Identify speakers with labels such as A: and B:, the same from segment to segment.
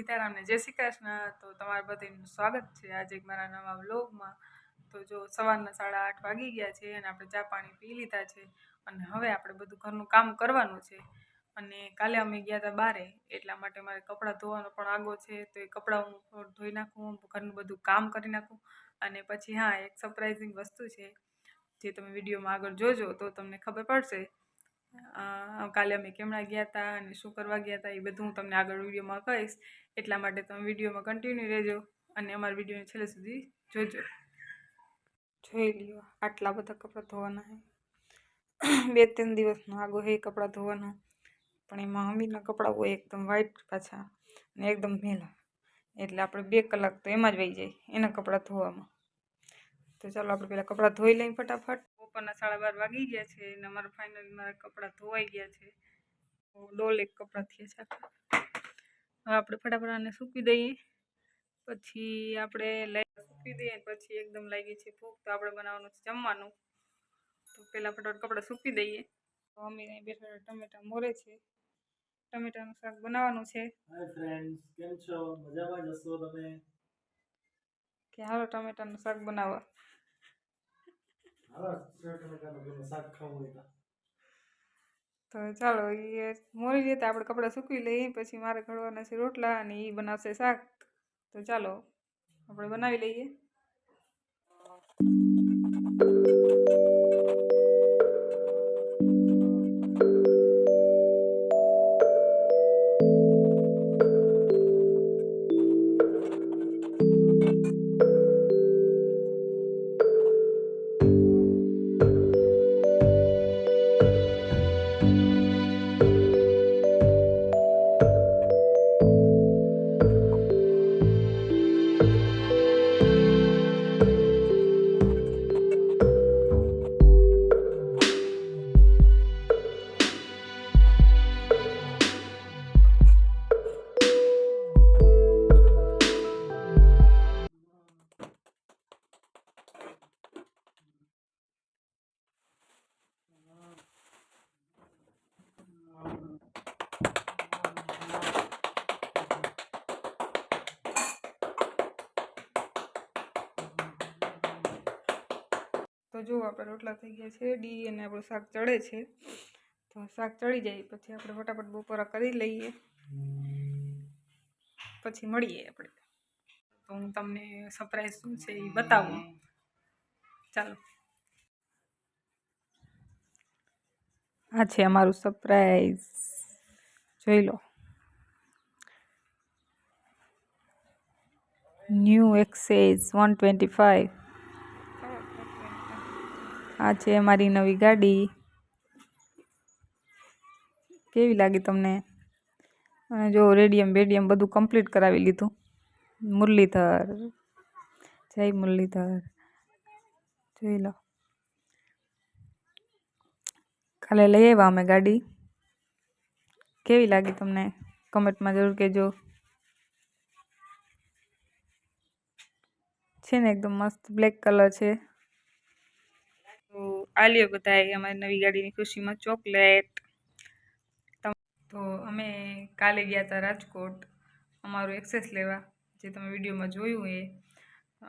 A: સીતારામને જય શ્રી કૃષ્ણ. તો તમારા બધાનું સ્વાગત છે આજે મારા નવા વ્લોગમાં. તો જો સવારના સાડા આઠ વાગી ગયા છે અને આપણે ચા પાણી પી લીધા છે અને હવે આપણે બધું ઘરનું કામ કરવાનું છે. અને કાલે અમે ગયા હતા બારે, એટલા માટે મારે કપડાં ધોવાનો પણ આગો છે. તો એ કપડાં હું ધોઈ નાખું, ઘરનું બધું કામ કરી નાખું. અને પછી હા, એક સરપ્રાઇઝિંગ વસ્તુ છે, જે તમે વિડીયોમાં આગળ જોજો તો તમને ખબર પડશે. કાલે અમે કેમણા ગયા હતા અને શું કરવા ગયા હતા એ બધું હું તમને આગળ વિડીયોમાં કહીશ. એટલા માટે તમે વિડીયોમાં કન્ટિન્યુ રહેજો અને અમારા વિડીયોને છેલ્લે સુધી જોજો. જોઈ લ્યો, આટલા બધા કપડાં ધોવાના છે બે ત્રણ દિવસનો આગો હે કપડાં ધોવાનો. પણ એમાં મમ્મીના કપડાં હોય એકદમ વ્હાઈટ પાછા અને એકદમ મેલા. એટલે આપણે બે કલાક તો એમાં જ વહી જાય એના કપડાં ધોવામાં. તો ચાલો આપણે પહેલાં કપડાં ધોઈ લઈએ ફટાફટ. બપોરના સાડા બાર વાગી ગયા છે અને અમારા ફાઇનલી મારા કપડાં ધોવાઈ ગયા છે. ડોલ એક કપડાં થયા છે આખા. હવે આપણે ફટાફટ આને સૂકવી દઈએ. પછી આપણે લઈ સૂકવી દઈએ પછી એકદમ લાગી છે ભૂખ તો આપણે બનાવવાનું છે જમવાનું. તો પહેલાં ફટાફટ કપડાં સૂકવી દઈએ. અહીં બેઠા ટમેટા મોરે છે. ટમેટાનું શાક બનાવવાનું છે.
B: હાય ફ્રેન્ડ્સ કેમ છો? મજામાં જ તમે?
A: કે હાલો ટમેટાનું શાક બનાવવા
B: હાલો સેવ ટમેટાનું ગમે શાક ખાવું હોય તો
A: ચાલો એ મોરી લેતા આપણે કપડાં સૂકવી લઈએ, પછી મારે ઘડવાના છે રોટલા અને એ બનાવશે શાક. તો ચાલો, આપણે બનાવી લઈએ. તો જો આપણે રોટલા થઈ ગયા છે, ડી અને આપણું શાક ચડે છે, તો શાક ચડી જાય, પછી આપણે ફટાફટ બપોરા કરી લઈએ. પછી મળીએ આપણે. તો હું તમને સરપ્રાઈઝ શું છે એ બતાવું. ચાલો. આ છે અમારું સરપ્રાઈઝ જોઈ લો. New Access one twenty five આ છે અમારી નવી ગાડી. કેવી લાગી તમને? અને જો રેડિયમ બેડિયમ બધું કમ્પ્લીટ કરાવી લીધું. મુરલીધર. જય મુરલીધર. જોઈ લો. કાલે લઈ આવ્યા અમે ગાડી. કેવી લાગી તમને? કમેન્ટમાં જરૂર કહેજો. છે ને એકદમ મસ્ત બ્લેક કલર છે. તો આલ્યો બધાએ અમારી નવી ગાડીની ખુશીમાં ચોકલેટ. તો અમે કાલે ગયા હતા રાજકોટ. અમારું એક્સેસ લેવા, જે તમે વિડીયોમાં જોયું એ.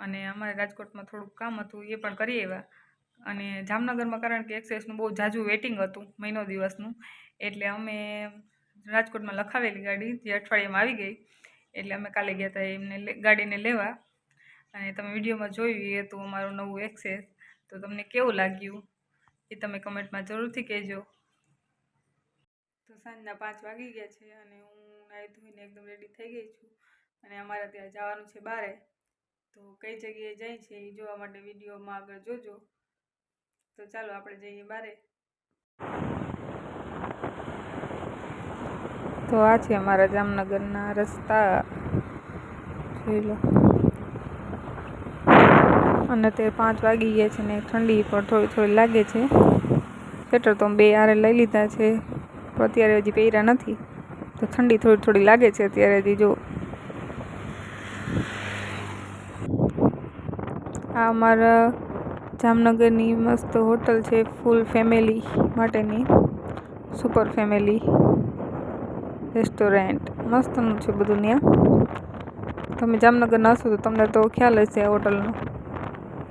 A: અને અમારે રાજકોટમાં થોડુંક કામ હતું, એ પણ કરી આવ્યા. અને જામનગરમાં કારણ કે એક્સેસનું બહુ જાજુ વેટિંગ હતું, મહિનો દિવસનું. એટલે અમે રાજકોટમાં લખાવેલી ગાડી, જે અઠવાડિયામાં આવી ગઈ. એટલે અમે કાલે ગયા હતા એમને ગાડીને લેવા. અને તમે વિડીયોમાં જોયું એ હતું અમારું નવું એક્સેસ. તો તમને કેવું લાગ્યું એ તમે કમેન્ટમાં જરૂરથી કહેજો. તો સાંજના પાંચ વાગી ગયા છે અને હું નાહી ધોઈને એકદમ રેડી થઈ ગઈ છું અને અમારે ત્યાં જવાનું છે બારે. તો કઈ જગ્યાએ જાય છે એ જોવા માટે વિડીયોમાં આગળ જોજો. તો ચાલો આપણે જઈએ બારે. તો આ છે અમારા જામનગરના રસ્તા. જોઈ લો. અને અત્યારે પાંચ વાગી ગયા છે ને ઠંડી પણ થોડી થોડી લાગે છે. સ્વેટર તો બે આરે લઈ લીધા છે, પણ અત્યારે હજી પહેર્યા નથી. તો ઠંડી થોડી થોડી લાગે છે અત્યારે હજી, જો. આ અમારા જામનગરની મસ્ત હોટલ છે, ફૂલ ફેમિલી માટેની, સુપર ફેમિલી રેસ્ટોરન્ટ. મસ્તનું છે બધું ત્યાં તમે જામનગરના હશો તો તમને તો ખ્યાલ હશે હોટલનો.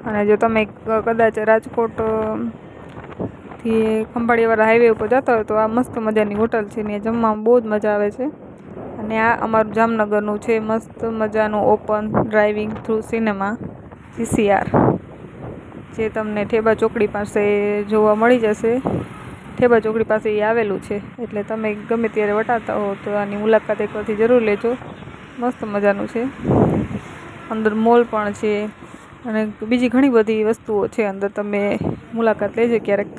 A: અને જો તમે કદાચ રાજકોટથી ખંભાળિયાવાળા હાઈવે ઉપર જતા હોય તો આ મસ્ત મજાની હોટલ છે ને જમવામાં બહુ જ મજા આવે છે. અને આ અમારું જામનગરનું છે મસ્ત મજાનું open driving through cinema CCR જે તમને ઠેબા ચોકડી પાસે જોવા મળી જશે. ઠેબા ચોકડી પાસે એ આવેલું છે. એટલે તમે ગમે ત્યારે વટાતા હો તો આની મુલાકાત એક વખત જરૂર લેજો. મસ્ત મજાનું છે. અંદર મોલ પણ છે. અને બીજી ઘણી બધી વસ્તુઓ છે અંદર. તમે મુલાકાત લેજો ક્યારેક.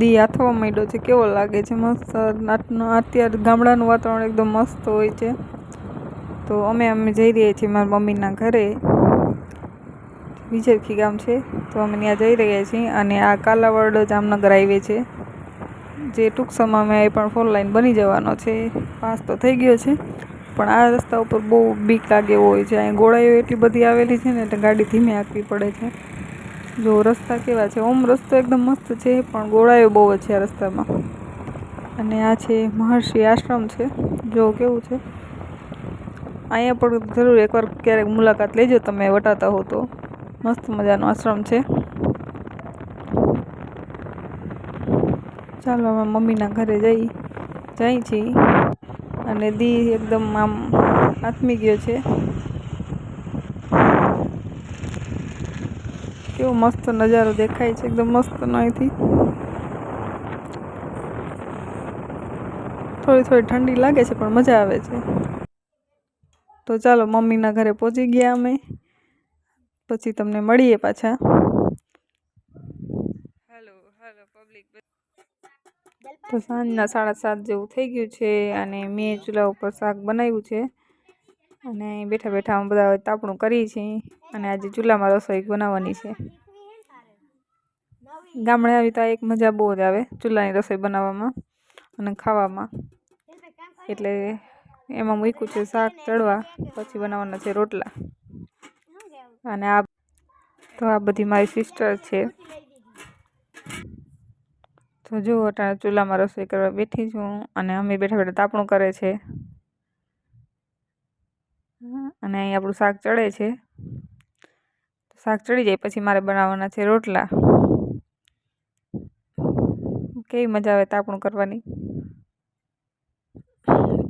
A: દી આથવા માંડ્યો છે, કેવો લાગે છે? મસ્ત અત્યારે ગામડાનું વાતાવરણ એકદમ મસ્ત હોય છે. તો અમે અમે જઈ રહ્યા છીએ મારા મમ્મીના ઘરે. વિજયખી ગામ છે. તો અમે ત્યાં જઈ રહ્યા છીએ અને આ કાલાવડ જામનગર હાઈવે છે. જે ટૂંક સમયમાં એ પણ ફોર લાઈન બની જવાનો છે. પાસ તો થઈ ગયો છે. પણ આ રસ્તા ઉપર બહુ બીક લાગે એવો હોય છે. અહીં ગોળાઈઓ એટલી બધી આવેલી છે ને, એટલે ગાડી ધીમે હાંકવી પડે છે. જો રસ્તા કેવા છે. ઓમ રસ્તો એકદમ મસ્ત છે, પણ ગોળાઈઓ બહુ છે આ રસ્તામાં. અને આ છે મહર્ષિ આશ્રમ છે. જો કેવું છે. અહીંયા પણ જરૂર એકવાર ક્યારેક મુલાકાત લેજો, તમે વટાતા હો તો. મસ્ત મજાનો આશ્રમ છે. ચાલો, અમે મમ્મીના ઘરે જઈ જઈ છીએ. અને દી એકદમ આમ આથમી ગયો છે. કેવો મસ્ત નજારો દેખાય છે, એકદમ મસ્ત અહીંથી. થોડી થોડી ઠંડી લાગે છે, પણ મજા આવે છે. તો ચાલો મમ્મીના ઘરે પહોંચી ગયા અમે. પછી તમને મળીએ પાછા હેલો હેલો પબ્લિક તો સાંજના સાડા સાત જેવું થઈ ગયું છે અને મેં ચૂલા ઉપર શાક બનાવ્યું છે. અને બેઠા બેઠા અમે બધા તાપણું કરીએ છીએ અને આજે ચૂલામાં રસોઈ બનાવવાની છે. ગામડે આવી તો એક મજા બહુ જ આવે ચૂલાની રસોઈ બનાવવામાં અને ખાવામાં. એટલે એમાં મૂક્યું છે શાક ચડવા પછી બનાવવાના છે રોટલા. અને આ તો આ બધી મારી સિસ્ટર છે. તો જો અટાણે ચૂલામાં રસોઈ કરવા બેઠી છું અને અમે બેઠા બેઠા તાપણું કરે છે. અને અહીં આપણું શાક ચડે છે. શાક ચડી જાય પછી મારે બનાવવાના છે રોટલા. કેવી મજા આવે તાપણું કરવાની.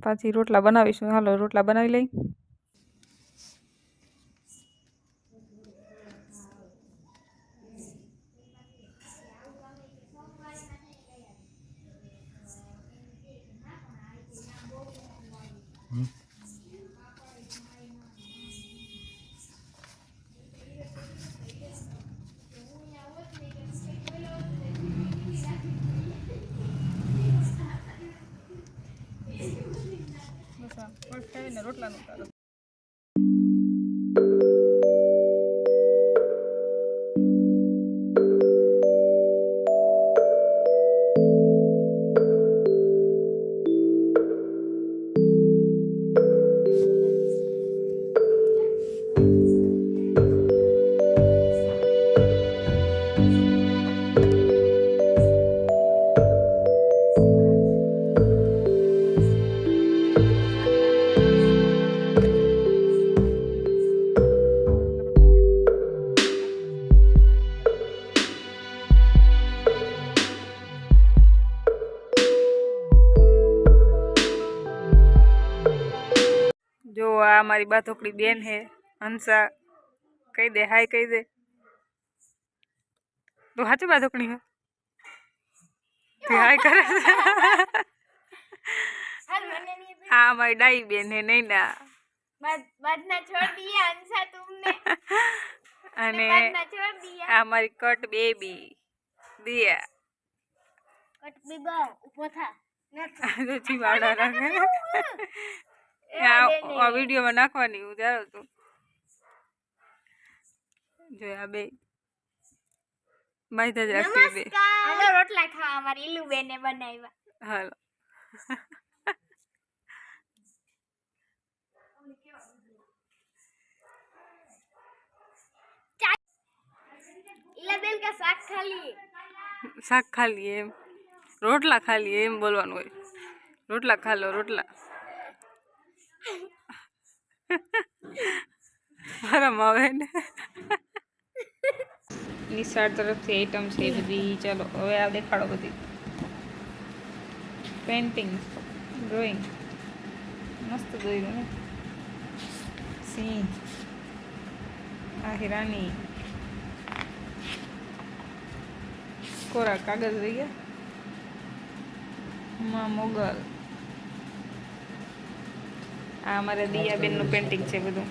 A: પાછી રોટલા બનાવીશું. હાલો, રોટલા બનાવી લઈ. રોટલાનું કરો મારી બાથોકડી બેન હે હંસા. કહી દે હાય કહી દે. તું સાચું બા થોકડી તે હાય કરે હા મારી ડાઈ બેન હે નહીં ના. અને આ મારી કટ બેબી. દિયા.
C: કટ બેબા ઊભો થા.
A: નથી. વાળા રંગ આ વિડીયોમાં નાખવાની હું જાણું તું જો બે. માહિતી રાખી બે.
C: હાલો રોટલા ખાવા અમારી ઇલુ બેને બનાવ્યા.
A: હાલો.
C: ઇલાબેલ કા શાક ખા
A: શાક ખા એમ. રોટલા ખાલીએ એમ બોલવાનું હોય. રોટલા ખાલો રોટલા. આરામ આવે નિશાળ તરફથી આઈટમ છે બધી. ચાલો, હવે આ દેખાડો બધી. પેન્ટિંગ ડ્રોઈંગ મસ્ત દોર્યું ને. સિંહ આ હિરાની કોરા કાગળ રહી ગયા? માં મોગલ. આ અમારા દિયાબેનનું પેઇન્ટિંગ છે બધું.